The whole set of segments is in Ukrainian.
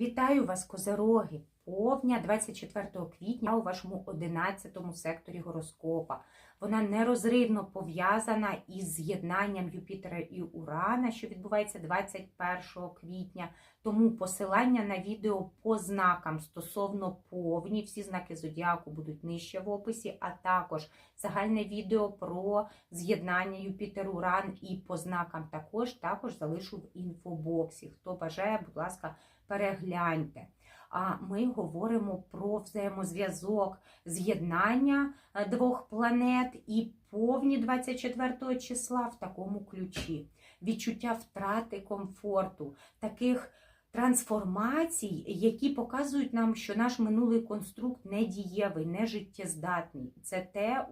Вітаю вас, козероги! Повня 24 квітня у вашому 11 секторі гороскопа. Вона нерозривно пов'язана із з'єднанням Юпітера і Урана, що відбувається 21 квітня. Тому посилання на відео по знакам стосовно повні, всі знаки зодіаку будуть нижче в описі, а також загальне відео про з'єднання Юпітер-Уран і по знакам також, також залишу в інфобоксі. Хто бажає, будь ласка, перегляньте. А ми говоримо про взаємозв'язок з'єднання е, двох планет і повні 24 числа в такому ключі. Відчуття втрати комфорту, таких трансформацій, які показують нам, що наш минулий конструкт не дієвий, не життєздатний. Це те,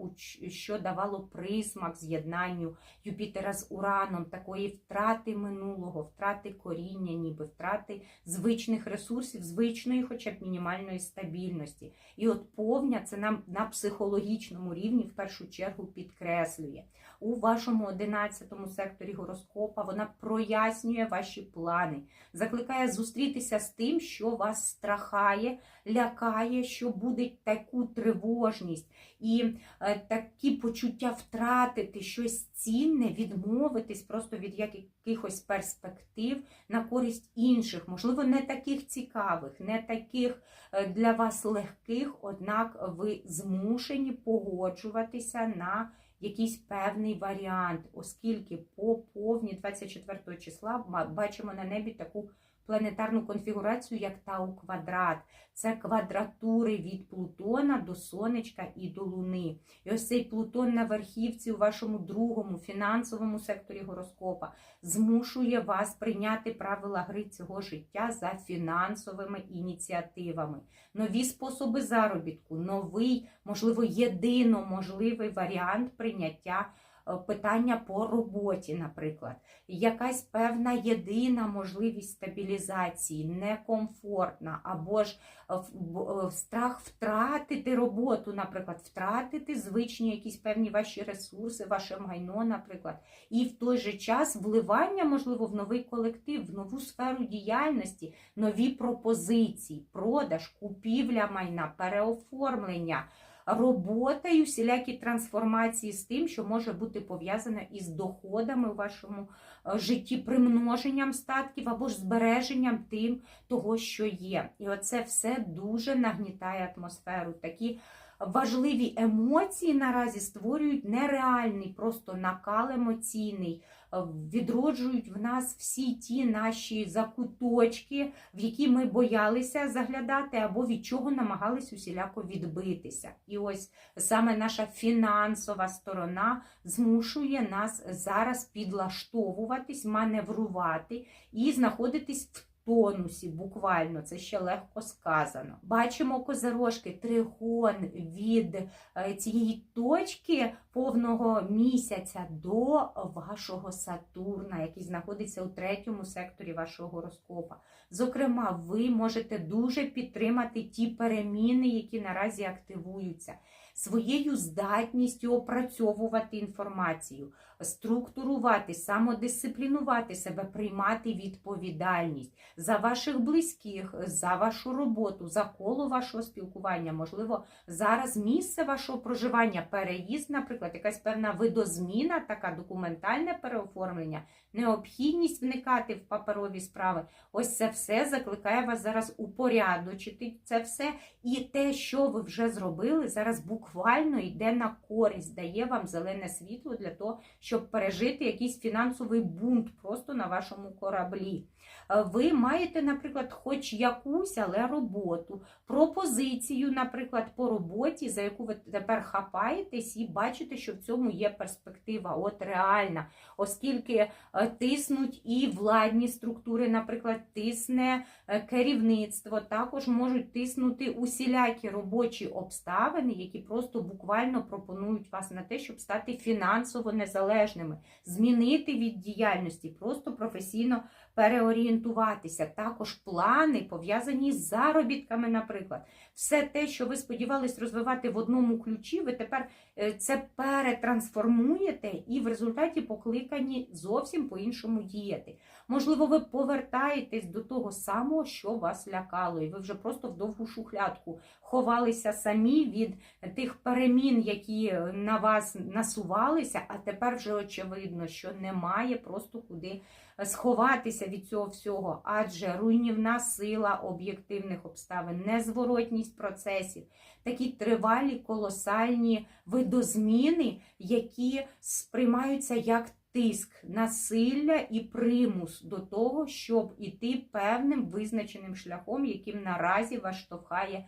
що давало присмак з'єднанню Юпітера з Ураном, такої втрати минулого, втрати коріння, ніби втрати звичних ресурсів, звичної, хоча б мінімальної стабільності. І от повня це нам на психологічному рівні в першу чергу підкреслює. У вашому 11 секторі гороскопа. Вона прояснює ваші плани, закликає зустрітися з тим, що вас страхає, лякає, що буде таку тривожність і е, такі почуття втратити щось цінне, відмовитись просто від якихось перспектив на користь інших, можливо, не таких цікавих, не таких е, для вас легких, однак ви змушені погоджуватися на якийсь певний варіант, оскільки по повні 24 числа бачимо на небі таку планетарну конфігурацію, як Тау квадрат. Це квадратури від Плутона до Сонечка і до Луни. І ось цей Плутон на верхівці у вашому другому фінансовому секторі гороскопа змушує вас прийняти правила гри цього життя за фінансовими ініціативами. Нові способи заробітку, новий, можливо, єдино можливий варіант прийняття питання по роботі, наприклад. Якась певна єдина можливість стабілізації, некомфортна, або ж е, е, страх втратити роботу, наприклад, втратити звичні якісь певні ваші ресурси, ваше майно, наприклад, і в той же час вливання, можливо, в новий колектив, в нову сферу діяльності, нові пропозиції, продаж, купівля майна, переоформлення. Робота і усілякі трансформації з тим, що може бути пов'язане із доходами у вашому е, житті, примноженням статків або ж збереженням тим того, що є. І оце все дуже нагнітає атмосферу. Такі важливі емоції наразі створюють нереальний просто накал емоційний, відроджують в нас всі ті наші закуточки, в які ми боялися заглядати, або від чого намагались усіляко відбитися. І ось саме наша фінансова сторона змушує нас зараз підлаштовуватись, маневрувати і знаходитись в тонусі, буквально, це ще легко сказано. Бачимо козирожки, тригон від е, цієї точки повного місяця до вашого Сатурна, який знаходиться у третьому секторі вашого гороскопа. Зокрема, ви можете дуже підтримати ті переміни, які наразі активуються, своєю здатністю опрацьовувати інформацію, структурувати, самодисциплінувати себе, приймати відповідальність за ваших близьких, за вашу роботу, за коло вашого спілкування, можливо, зараз місце вашого проживання, переїзд, наприклад, якась певна видозміна, така документальне переоформлення, необхідність вникати в паперові справи. Ось це все закликає вас зараз упорядочити це все. І те, що ви вже зробили, зараз буквально йде на користь, дає вам зелене світло для того, щоб пережити якийсь фінансовий бунт просто на вашому кораблі. Ви маєте, наприклад, хоч якусь, але роботу, пропозицію, наприклад, по роботі, за яку ви тепер хапаєтесь і бачите, що в цьому є перспектива, от реальна, оскільки е, тиснуть і владні структури, наприклад, тисне е, керівництво, також можуть тиснути усілякі робочі обставини, які просто буквально пропонують вас на те, щоб стати фінансово незалежними, змінити від діяльності, просто професійно переорієнтуватися. Також плани пов'язані з заробітками, наприклад. Все те, що ви сподівались розвивати в одному ключі, ви тепер е, це перетрансформуєте і в результаті покликані зовсім по-іншому діяти. Можливо, ви повертаєтесь до того самого, що вас лякало, і ви вже просто в довгу шухлядку ховалися самі від тих перемін, які на вас насувалися, а тепер вже очевидно, що немає просто куди сховатися від цього всього, адже руйнівна сила об'єктивних обставин, незворотність процесів, такі тривалі колосальні видозміни, які сприймаються як тиск, насилля і примус до того, щоб іти певним визначеним шляхом, яким наразі вас штовхає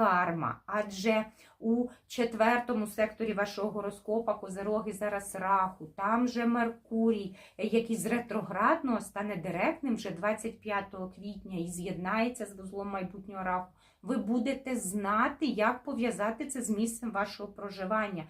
карма. Адже у четвертому секторі вашого гороскопа козероги зараз раху, там же Меркурій, який з ретроградного стане директним вже 25 квітня і з'єднається з вузлом майбутнього раху. Ви будете знати, як пов'язати це з місцем вашого проживання.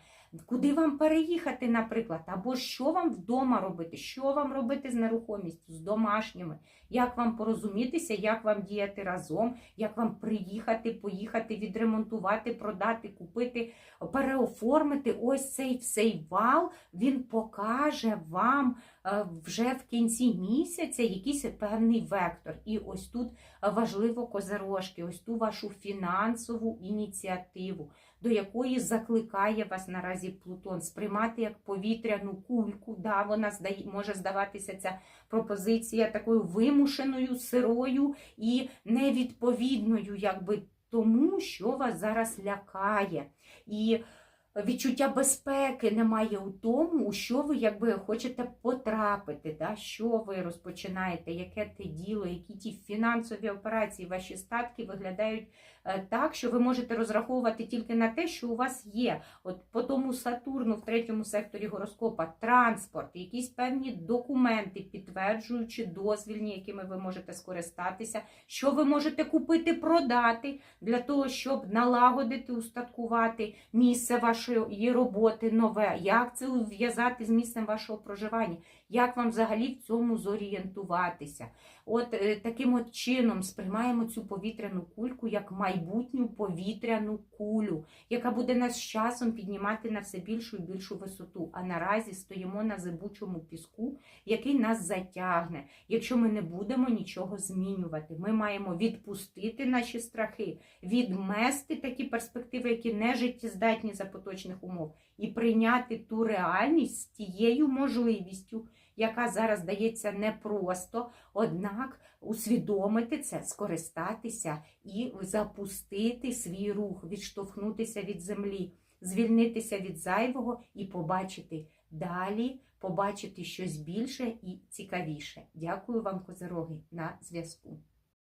Куди вам переїхати, наприклад, або що вам вдома робити, що вам робити з нерухомістю, з домашніми, як вам порозумітися, як вам діяти разом, як вам приїхати, поїхати, відремонтувати, продати, купити, переоформити. Ось цей всей вал він покаже вам вже в кінці місяця якийсь певний вектор. І ось тут важливо козирожки, ось ту вашу фінансову ініціативу до якої закликає вас наразі Плутон сприймати як повітряну кульку. Да, Вона може здаватися ця пропозиція такою вимушеною, сирою і невідповідною, якби тому, що вас зараз лякає. І Відчуття безпеки немає у тому, у що ви якби хочете потрапити, да? що ви розпочинаєте, яке те діло, які ті фінансові операції, ваші статки виглядають е, так, що ви можете розраховувати тільки на те, що у вас є. От по тому Сатурну в третьому секторі гороскопа транспорт, якісь певні документи, підтверджуючи дозвільні, якими ви можете скористатися, що ви можете купити, продати для того, щоб налагодити, устаткувати місце вашої вашої роботи нове, як це ув'язати з місцем вашого проживання, як вам взагалі в цьому зорієнтуватися. От е, таким от чином сприймаємо цю повітряну кульку як майбутню повітряну кулю, яка буде нас з часом піднімати на все більшу і більшу висоту. А наразі стоїмо на зибучому піску, який нас затягне. Якщо ми не будемо нічого змінювати, ми маємо відпустити наші страхи, відмести такі перспективи, які не життєздатні за поточних умов, і прийняти ту реальність з тією можливістю яка зараз дається непросто, однак усвідомити це, скористатися і запустити свій рух, відштовхнутися від землі, звільнитися від зайвого і побачити далі, побачити щось більше і цікавіше. Дякую вам, козероги, на зв'язку.